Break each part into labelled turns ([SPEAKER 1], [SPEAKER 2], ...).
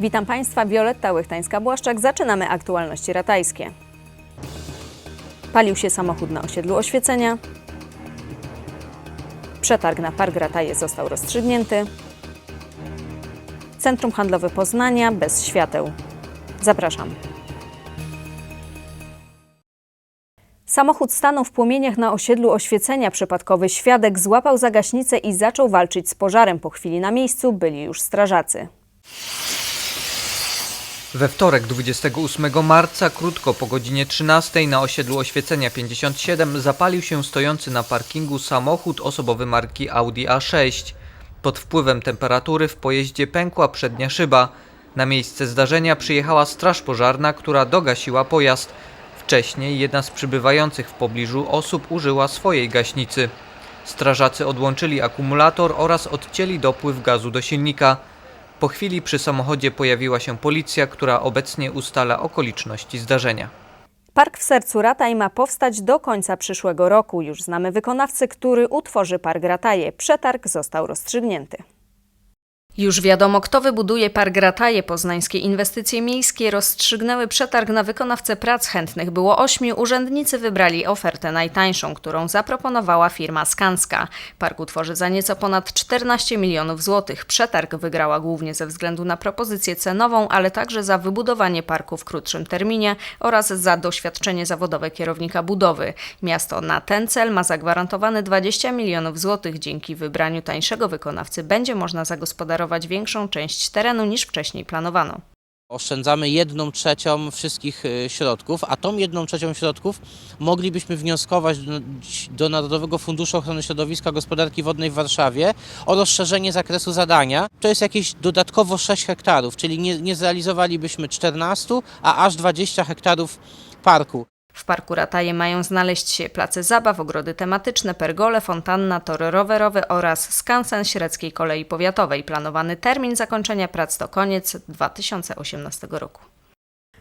[SPEAKER 1] Witam Państwa, Wioletta Łychtańska-Błaszczak. Zaczynamy aktualności ratajskie. Palił się samochód na osiedlu Oświecenia. Przetarg na Park Rataje został rozstrzygnięty. Centrum Handlowe Poznania bez świateł. Zapraszam. Samochód stanął w płomieniach na osiedlu Oświecenia. Przypadkowy świadek złapał zagaśnicę i zaczął walczyć z pożarem. Po chwili na miejscu byli już strażacy.
[SPEAKER 2] We wtorek 28 marca, krótko po godzinie 13 na osiedlu Oświecenia 57 zapalił się stojący na parkingu samochód osobowy marki Audi A6. Pod wpływem temperatury w pojeździe pękła przednia szyba. Na miejsce zdarzenia przyjechała straż pożarna, która dogasiła pojazd. Wcześniej jedna z przybywających w pobliżu osób użyła swojej gaśnicy. Strażacy odłączyli akumulator oraz odcięli dopływ gazu do silnika. Po chwili przy samochodzie pojawiła się policja, która obecnie ustala okoliczności zdarzenia.
[SPEAKER 1] Park w sercu Rataj ma powstać do końca przyszłego roku. Już znamy wykonawcę, który utworzy Park Rataje. Przetarg został rozstrzygnięty. Już wiadomo, kto wybuduje Park Rataje. Poznańskie inwestycje miejskie rozstrzygnęły przetarg na wykonawcę prac. Chętnych było ośmiu. Urzędnicy wybrali ofertę najtańszą, którą zaproponowała firma Skanska. Park utworzy za nieco ponad 14 milionów złotych. Przetarg wygrała głównie ze względu na propozycję cenową, ale także za wybudowanie parku w krótszym terminie oraz za doświadczenie zawodowe kierownika budowy. Miasto na ten cel ma zagwarantowane 20 milionów złotych. Dzięki wybraniu tańszego wykonawcy będzie można zagospodarować większą część terenu niż wcześniej planowano.
[SPEAKER 3] Oszczędzamy jedną trzecią wszystkich y, środków, a tą jedną trzecią środków moglibyśmy wnioskować do Narodowego Funduszu Ochrony Środowiska Gospodarki Wodnej w Warszawie o rozszerzenie zakresu zadania. To jest jakieś dodatkowo 6 hektarów, czyli nie, nie zrealizowalibyśmy 14, a aż 20 hektarów parku.
[SPEAKER 1] W parku Rataje mają znaleźć się place zabaw, ogrody tematyczne, pergole, fontanna, tory rowerowe oraz skansen Średzkiej Kolei Powiatowej. Planowany termin zakończenia prac to koniec 2018 roku.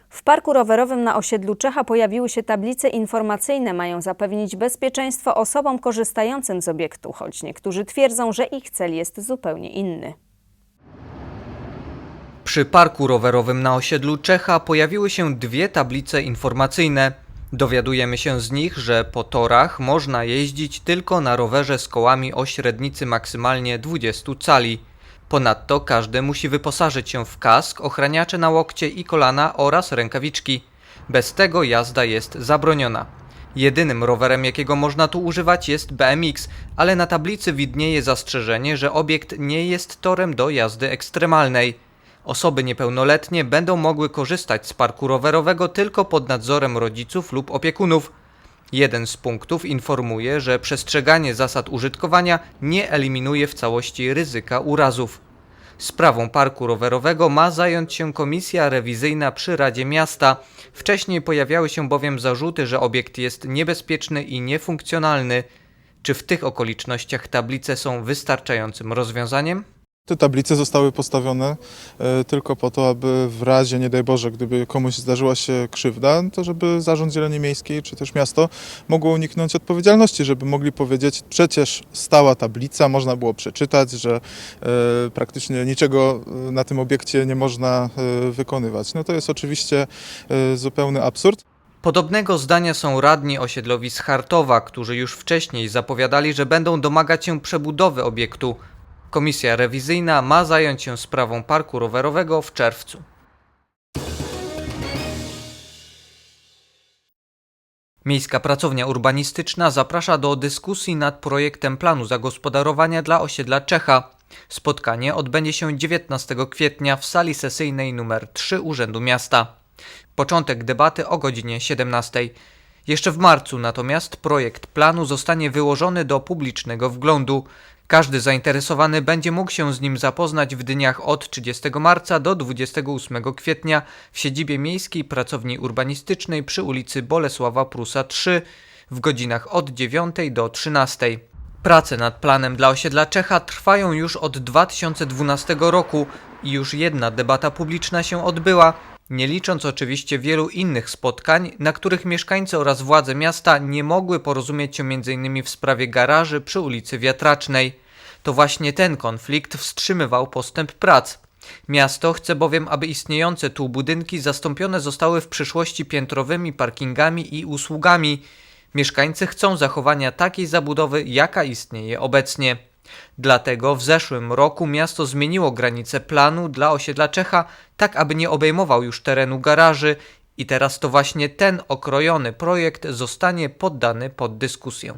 [SPEAKER 1] W parku rowerowym na osiedlu Czecha pojawiły się tablice informacyjne. Mają zapewnić bezpieczeństwo osobom korzystającym z obiektu, choć niektórzy twierdzą, że ich cel jest zupełnie inny.
[SPEAKER 2] Przy parku rowerowym na osiedlu Czecha pojawiły się dwie tablice informacyjne. Dowiadujemy się z nich, że po torach można jeździć tylko na rowerze z kołami o średnicy maksymalnie 20 cali. Ponadto każdy musi wyposażyć się w kask, ochraniacze na łokcie i kolana oraz rękawiczki. Bez tego jazda jest zabroniona. Jedynym rowerem, jakiego można tu używać jest BMX, ale na tablicy widnieje zastrzeżenie, że obiekt nie jest torem do jazdy ekstremalnej. Osoby niepełnoletnie będą mogły korzystać z parku rowerowego tylko pod nadzorem rodziców lub opiekunów. Jeden z punktów informuje, że przestrzeganie zasad użytkowania nie eliminuje w całości ryzyka urazów. Sprawą parku rowerowego ma zająć się komisja rewizyjna przy Radzie Miasta. Wcześniej pojawiały się bowiem zarzuty, że obiekt jest niebezpieczny i niefunkcjonalny. Czy w tych okolicznościach tablice są wystarczającym rozwiązaniem?
[SPEAKER 4] Te tablice zostały postawione e, tylko po to, aby w razie, nie daj Boże, gdyby komuś zdarzyła się krzywda, to żeby Zarząd Zieleni Miejskiej czy też miasto mogło uniknąć odpowiedzialności, żeby mogli powiedzieć, przecież stała tablica, można było przeczytać, że e, praktycznie niczego e, na tym obiekcie nie można wykonywać. No to jest oczywiście zupełny absurd.
[SPEAKER 2] Podobnego zdania są radni osiedlowi z Chartowa, którzy już wcześniej zapowiadali, że będą domagać się przebudowy obiektu. Komisja rewizyjna ma zająć się sprawą parku rowerowego w czerwcu. Miejska Pracownia Urbanistyczna zaprasza do dyskusji nad projektem planu zagospodarowania dla osiedla Czecha. Spotkanie odbędzie się 19 kwietnia w sali sesyjnej nr 3 Urzędu Miasta. Początek debaty o godzinie 17. Jeszcze w marcu natomiast projekt planu zostanie wyłożony do publicznego wglądu. Każdy zainteresowany będzie mógł się z nim zapoznać w dniach od 30 marca do 28 kwietnia w siedzibie Miejskiej Pracowni Urbanistycznej przy ulicy Bolesława Prusa 3 w godzinach od 9 do 13. Prace nad planem dla osiedla Czecha trwają już od 2012 roku i już jedna debata publiczna się odbyła, nie licząc oczywiście wielu innych spotkań, na których mieszkańcy oraz władze miasta nie mogły porozumieć się m.in. w sprawie garaży przy ulicy Wiatracznej. To właśnie ten konflikt wstrzymywał postęp prac. Miasto chce bowiem, aby istniejące tu budynki zastąpione zostały w przyszłości piętrowymi parkingami i usługami. Mieszkańcy chcą zachowania takiej zabudowy, jaka istnieje obecnie. Dlatego w zeszłym roku miasto zmieniło granice planu dla osiedla Czecha, tak aby nie obejmował już terenu garaży i teraz to właśnie ten okrojony projekt zostanie poddany pod dyskusję.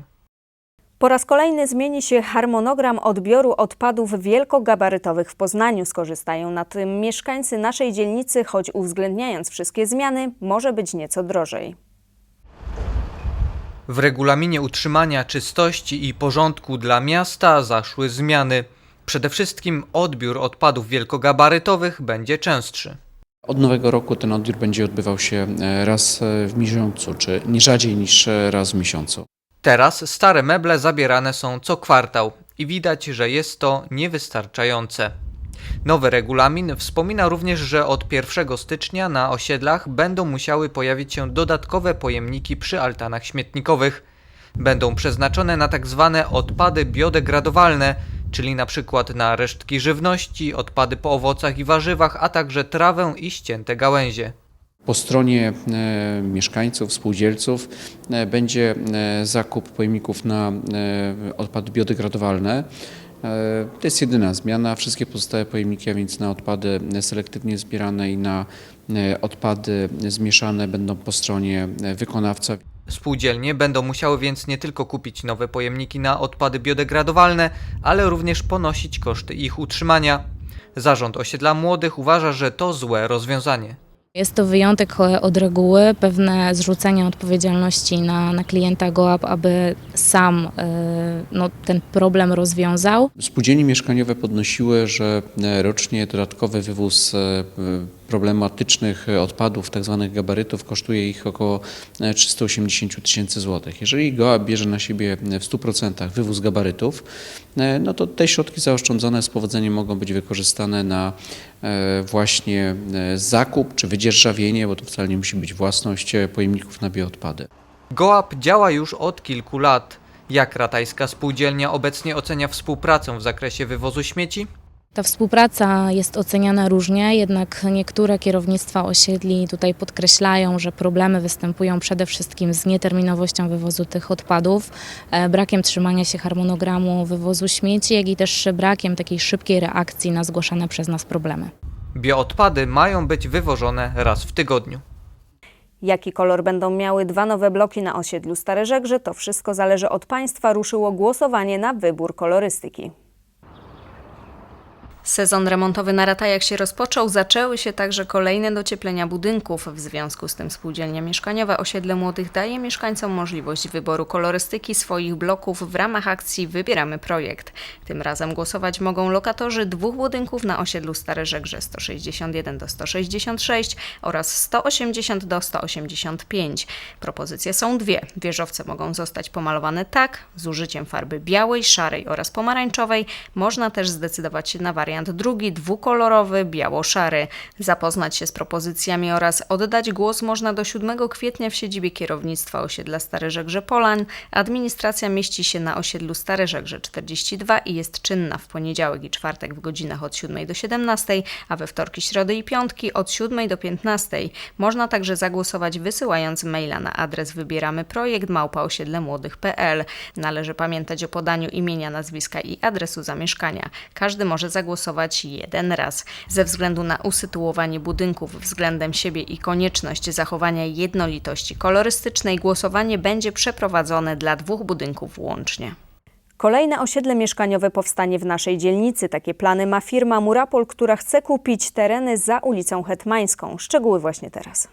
[SPEAKER 1] Po raz kolejny zmieni się harmonogram odbioru odpadów wielkogabarytowych w Poznaniu. Skorzystają na tym mieszkańcy naszej dzielnicy, choć uwzględniając wszystkie zmiany, może być nieco drożej.
[SPEAKER 2] W regulaminie utrzymania czystości i porządku dla miasta zaszły zmiany. Przede wszystkim odbiór odpadów wielkogabarytowych będzie częstszy.
[SPEAKER 5] Od nowego roku ten odbiór będzie odbywał się e, raz e, w miesiącu, czy nie rzadziej niż e, raz w miesiącu.
[SPEAKER 2] Teraz stare meble zabierane są co kwartał i widać, że jest to niewystarczające. Nowy regulamin wspomina również, że od 1 stycznia na osiedlach będą musiały pojawić się dodatkowe pojemniki przy altanach śmietnikowych. Będą przeznaczone na tak zwane odpady biodegradowalne, czyli na przykład na resztki żywności, odpady po owocach i warzywach, a także trawę i ścięte gałęzie.
[SPEAKER 5] Po stronie e, mieszkańców, spółdzielców e, będzie e, zakup pojemników na odpady biodegradowalne. E, To jest jedyna zmiana. Wszystkie pozostałe pojemniki, a więc na odpady selektywnie zbierane i na e, odpady zmieszane będą po stronie e, wykonawca.
[SPEAKER 2] Spółdzielnie będą musiały więc nie tylko kupić nowe pojemniki na odpady biodegradowalne, ale również ponosić koszty ich utrzymania. Zarząd osiedla młodych uważa, że to złe rozwiązanie.
[SPEAKER 6] Jest to wyjątek od reguły, pewne zrzucenie odpowiedzialności na, na klienta GoAP, aby sam e, no, ten problem rozwiązał.
[SPEAKER 5] Spółdzielnie mieszkaniowe podnosiły, że e, rocznie dodatkowy wywóz e, problematycznych odpadów, tzw. gabarytów, kosztuje ich około e, 380 tysięcy złotych. Jeżeli GOA bierze na siebie w 100% wywóz gabarytów, no to te środki zaoszczędzone z powodzeniem mogą być wykorzystane na właśnie e, zakup czy wydzierżawienie, bo to wcale nie musi być własność e, pojemników na bioodpady.
[SPEAKER 2] GOAP działa już od kilku lat. Jak ratajska spółdzielnia obecnie ocenia współpracę w zakresie wywozu śmieci?
[SPEAKER 6] Ta współpraca jest oceniana różnie, jednak niektóre kierownictwa osiedli tutaj podkreślają, że problemy występują przede wszystkim z nieterminowością wywozu tych odpadów, e, brakiem trzymania się harmonogramu wywozu śmieci, jak i też brakiem takiej szybkiej reakcji na zgłaszane przez nas problemy.
[SPEAKER 2] Bioodpady mają być wywożone raz w tygodniu.
[SPEAKER 1] Jaki kolor będą miały dwa nowe bloki na osiedlu Stare Żegrze, to wszystko zależy od Państwa. Ruszyło głosowanie na wybór kolorystyki. Sezon remontowy na Ratajach się rozpoczął, zaczęły się także kolejne docieplenia budynków. W związku z tym spółdzielnia mieszkaniowa Osiedle Młodych daje mieszkańcom możliwość wyboru kolorystyki swoich bloków w ramach akcji Wybieramy Projekt. Tym razem głosować mogą lokatorzy dwóch budynków na osiedlu Stare Żegrze 161 do 166 oraz 180 do 185. Propozycje są dwie. Wieżowce mogą zostać pomalowane tak, z użyciem farby białej, szarej oraz pomarańczowej. Można też zdecydować się na wariant drugi, dwukolorowy, biało-szary. Zapoznać się z propozycjami oraz oddać głos można do 7 kwietnia w siedzibie kierownictwa osiedla Stare Żegrze Polan. Administracja mieści się na osiedlu Stare Żegrze 42 i jest czynna w poniedziałek i czwartek w godzinach od 7 do 17, a we wtorki, środy i piątki od 7 do 15. Można także zagłosować wysyłając maila na adres wybieramy projekt małpaosiedlemłodych.pl. Należy pamiętać o podaniu imienia, nazwiska i adresu zamieszkania. Każdy może zagłosować jeden raz. Ze względu na usytuowanie budynków względem siebie i konieczność zachowania jednolitości kolorystycznej, głosowanie będzie przeprowadzone dla dwóch budynków łącznie. Kolejne osiedle mieszkaniowe powstanie w naszej dzielnicy. Takie plany ma firma Murapol, która chce kupić tereny za ulicą Hetmańską. Szczegóły właśnie teraz.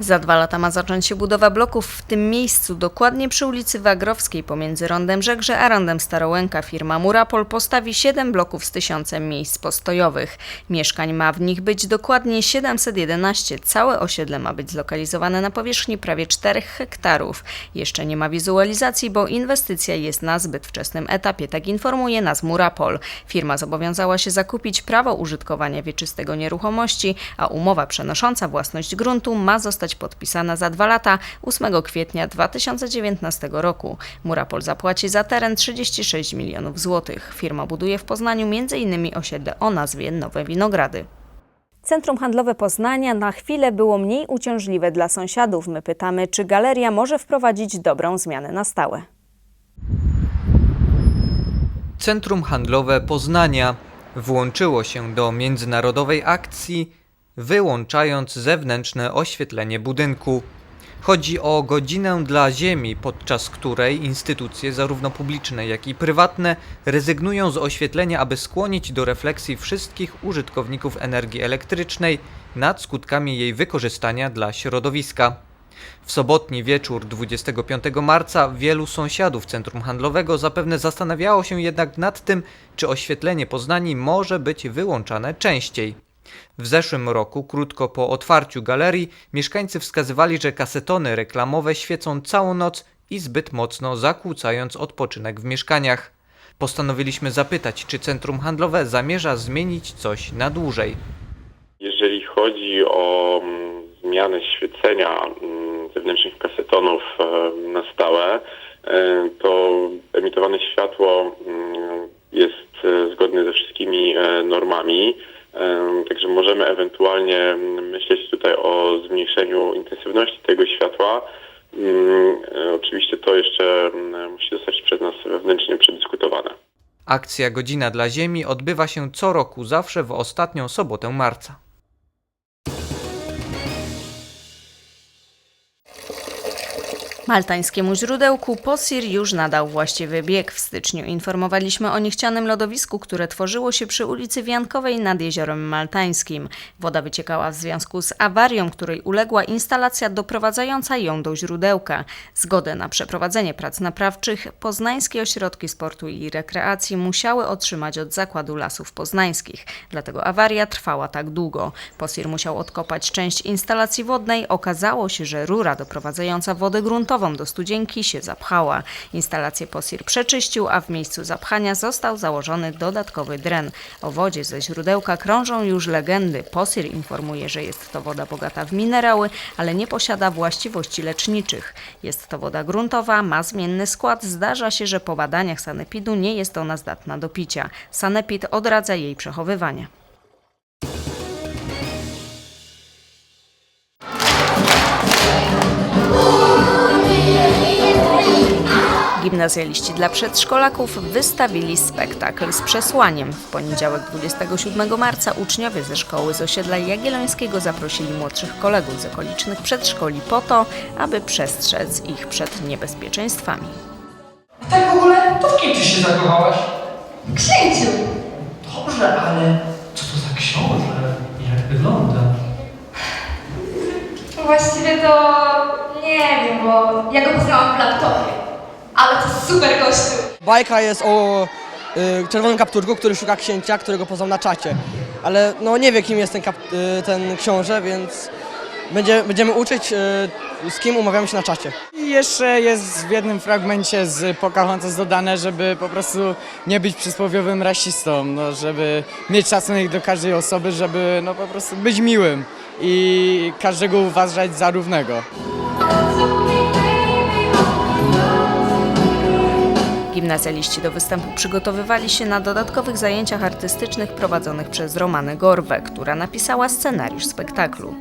[SPEAKER 1] Za dwa lata ma zacząć się budowa bloków w tym miejscu, dokładnie przy ulicy Wagrowskiej pomiędzy Rondem Żegrze a Rondem Starołęka. Firma Murapol postawi 7 bloków z tysiącem miejsc postojowych. Mieszkań ma w nich być dokładnie 711. Całe osiedle ma być zlokalizowane na powierzchni prawie 4 hektarów. Jeszcze nie ma wizualizacji, bo inwestycja jest na zbyt wczesnym etapie, tak informuje nas Murapol. Firma zobowiązała się zakupić prawo użytkowania wieczystego nieruchomości, a umowa przenosząca własność gruntu ma zostać zostać podpisana za dwa lata 8 kwietnia 2019 roku. Murapol zapłaci za teren 36 milionów złotych. Firma buduje w Poznaniu m.in. osiedle o nazwie Nowe Winogrady. Centrum Handlowe Poznania na chwilę było mniej uciążliwe dla sąsiadów. My pytamy, czy galeria może wprowadzić dobrą zmianę na stałe.
[SPEAKER 2] Centrum Handlowe Poznania włączyło się do międzynarodowej akcji, wyłączając zewnętrzne oświetlenie budynku. Chodzi o godzinę dla Ziemi, podczas której instytucje, zarówno publiczne, jak i prywatne, rezygnują z oświetlenia, aby skłonić do refleksji wszystkich użytkowników energii elektrycznej nad skutkami jej wykorzystania dla środowiska. W sobotni wieczór 25 marca wielu sąsiadów centrum handlowego zapewne zastanawiało się jednak nad tym, czy oświetlenie Poznani może być wyłączane częściej. W zeszłym roku, krótko po otwarciu galerii, mieszkańcy wskazywali, że kasetony reklamowe świecą całą noc i zbyt mocno zakłócając odpoczynek w mieszkaniach. Postanowiliśmy zapytać, czy centrum handlowe zamierza zmienić coś na dłużej.
[SPEAKER 7] Jeżeli chodzi o mm, zmianę świecenia mm, zewnętrznych kasetonów e, na stałe, e, to emitowane światło mm, jest e, zgodne ze wszystkimi normami. Także możemy ewentualnie myśleć tutaj o zmniejszeniu intensywności tego światła. Mm, e, Oczywiście to jeszcze mm, musi zostać przez nas wewnętrznie przedyskutowane.
[SPEAKER 2] Akcja Godzina dla Ziemi odbywa się co roku, zawsze w ostatnią sobotę marca.
[SPEAKER 1] Maltańskiemu źródełku Posir już nadał właściwy bieg. W styczniu informowaliśmy o niechcianym lodowisku, które tworzyło się przy ulicy Wiankowej nad Jeziorem Maltańskim. Woda wyciekała w związku z awarią, której uległa instalacja doprowadzająca ją do źródełka. Zgodę na przeprowadzenie prac naprawczych poznańskie ośrodki sportu i rekreacji musiały otrzymać od Zakładu Lasów Poznańskich. Dlatego awaria trwała tak długo. Posir musiał odkopać część instalacji wodnej. Okazało się, że rura doprowadzająca wodę gruntową do studzienki się zapchała. Instalację Posir przeczyścił, a w miejscu zapchania został założony dodatkowy dren. O wodzie ze źródełka krążą już legendy. Posir informuje, że jest to woda bogata w minerały, ale nie posiada właściwości leczniczych. Jest to woda gruntowa, ma zmienny skład. Zdarza się, że po badaniach sanepidu nie jest ona zdatna do picia. Sanepid odradza jej przechowywanie. Gimnazjaliści dla przedszkolaków wystawili spektakl z przesłaniem. W poniedziałek 27 marca uczniowie ze szkoły z osiedla Jagiellońskiego zaprosili młodszych kolegów z okolicznych przedszkoli po to, aby przestrzec ich przed niebezpieczeństwami.
[SPEAKER 8] Tak w ogóle, to w kim ty się zakochałaś?
[SPEAKER 9] Księciu!
[SPEAKER 8] Dobrze, ale co to za książę? Jak wygląda?
[SPEAKER 9] Właściwie to nie wiem, bo ja go poznałam w laptopie. Ale to super gościu!
[SPEAKER 10] Bajka jest o y, czerwonym kapturku, który szuka księcia, którego poznał na czacie. Ale no nie wie kim jest ten, kap, y, ten książę, więc będzie, będziemy uczyć y, z kim umawiamy się na czacie.
[SPEAKER 11] I jeszcze jest w jednym fragmencie z Pocahontas dodane, żeby po prostu nie być przysłowiowym rasistą, no, żeby mieć szacunek do każdej osoby, żeby no, po prostu być miłym i każdego uważać za równego.
[SPEAKER 1] Gimnazjaliści do występu przygotowywali się na dodatkowych zajęciach artystycznych prowadzonych przez Romanę Gorwę, która napisała scenariusz spektaklu.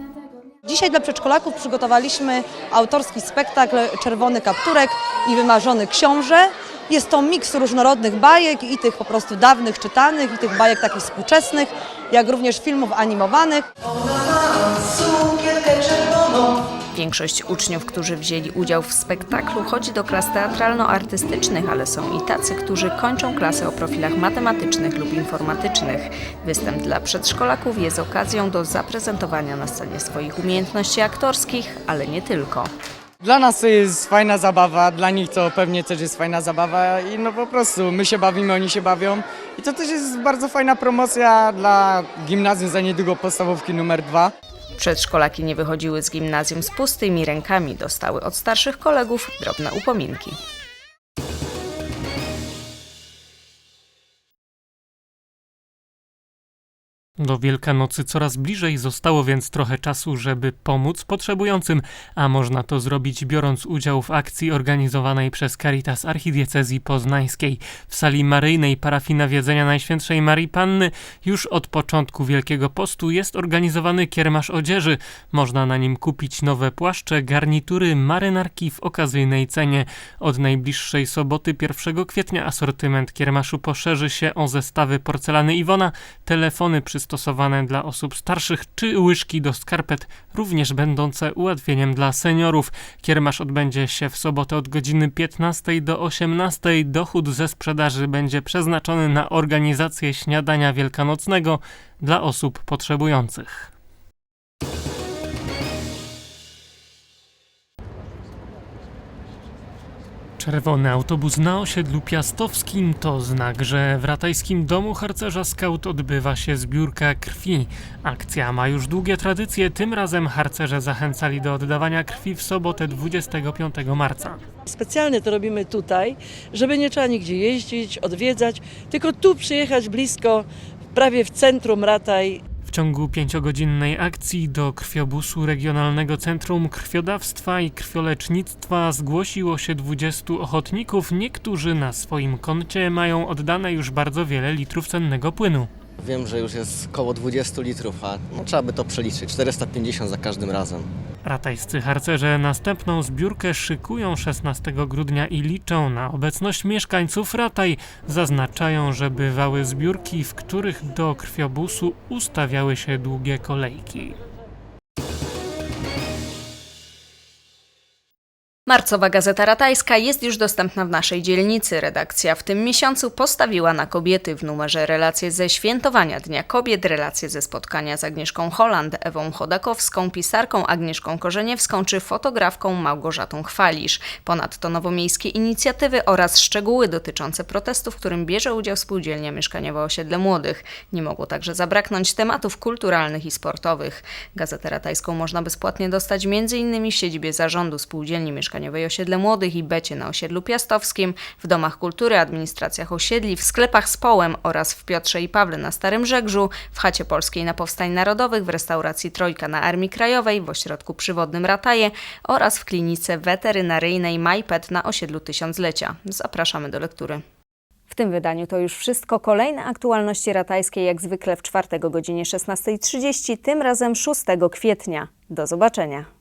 [SPEAKER 12] Dzisiaj dla przedszkolaków przygotowaliśmy autorski spektakl Czerwony kapturek i wymarzony książę. Jest to miks różnorodnych bajek i tych po prostu dawnych czytanych i tych bajek takich współczesnych, jak również filmów animowanych.
[SPEAKER 1] Większość uczniów, którzy wzięli udział w spektaklu, chodzi do klas teatralno-artystycznych, ale są i tacy, którzy kończą klasy o profilach matematycznych lub informatycznych. Występ dla przedszkolaków jest okazją do zaprezentowania na scenie swoich umiejętności aktorskich, ale nie tylko.
[SPEAKER 11] Dla nas to jest fajna zabawa, dla nich to pewnie też jest fajna zabawa i no po prostu my się bawimy, oni się bawią i to też jest bardzo fajna promocja dla gimnazjum za niedługo podstawówki numer dwa.
[SPEAKER 1] Przedszkolaki nie wychodziły z gimnazjum z pustymi rękami, dostały od starszych kolegów drobne upominki.
[SPEAKER 13] Do Wielkanocy coraz bliżej zostało więc trochę czasu, żeby pomóc potrzebującym, a można to zrobić biorąc udział w akcji organizowanej przez Caritas Archidiecezji Poznańskiej. W sali maryjnej parafii Nawiedzenia Najświętszej Marii Panny już od początku Wielkiego Postu jest organizowany kiermasz odzieży. Można na nim kupić nowe płaszcze, garnitury, marynarki w okazyjnej cenie. Od najbliższej soboty 1 kwietnia asortyment kiermaszu poszerzy się o zestawy porcelany Iwona, telefony przystosowane dla osób starszych czy łyżki do skarpet, również będące ułatwieniem dla seniorów. Kiermasz odbędzie się w sobotę od godziny 15 do 18. Dochód ze sprzedaży będzie przeznaczony na organizację śniadania wielkanocnego dla osób potrzebujących. Czerwony autobus na osiedlu piastowskim to znak, że w ratajskim domu harcerza Scout odbywa się zbiórka krwi. Akcja ma już długie tradycje, tym razem harcerze zachęcali do oddawania krwi w sobotę 25 marca.
[SPEAKER 14] Specjalnie to robimy tutaj, żeby nie trzeba nigdzie jeździć, odwiedzać, tylko tu przyjechać blisko, prawie w centrum Rataj
[SPEAKER 13] W ciągu pięciogodzinnej akcji do krwiobusu Regionalnego Centrum Krwiodawstwa i Krwiolecznictwa zgłosiło się 20 ochotników. Niektórzy na swoim koncie mają oddane już bardzo wiele litrów cennego płynu.
[SPEAKER 15] Wiem, że już jest około 20 litrów, a no, trzeba by to przeliczyć. 450 za każdym razem.
[SPEAKER 13] Ratajscy harcerze następną zbiórkę szykują 16 grudnia i liczą na obecność mieszkańców Rataj. Zaznaczają, że bywały zbiórki, w których do krwiobusu ustawiały się długie kolejki.
[SPEAKER 1] Marcowa Gazeta Ratajska jest już dostępna w naszej dzielnicy. Redakcja w tym miesiącu postawiła na kobiety w numerze relacje ze świętowania Dnia Kobiet, relacje ze spotkania z Agnieszką Holland, Ewą Chodakowską, pisarką Agnieszką Korzeniewską czy fotografką Małgorzatą Chwalisz. Ponadto nowomiejskie inicjatywy oraz szczegóły dotyczące protestu, w którym bierze udział spółdzielnia mieszkaniowa Osiedle Młodych. Nie mogło także zabraknąć tematów kulturalnych i sportowych. Gazetę Ratajską można bezpłatnie dostać m.in. w siedzibie zarządu spółdzielni mieszkaniowej Osiedle Młodych i Becie na osiedlu piastowskim, w domach kultury, administracjach osiedli, w sklepach z połem oraz w Piotrze i Pawle na Starym Żegrzu, w chacie polskiej na Powstań Narodowych, w restauracji Trojka na Armii Krajowej, w ośrodku przywodnym Rataje oraz w klinice weterynaryjnej MyPet na osiedlu Tysiąclecia. Zapraszamy do lektury. W tym wydaniu to już wszystko. Kolejne aktualności ratajskie jak zwykle w czwartek o godzinie 16.30, tym razem 6 kwietnia. Do zobaczenia.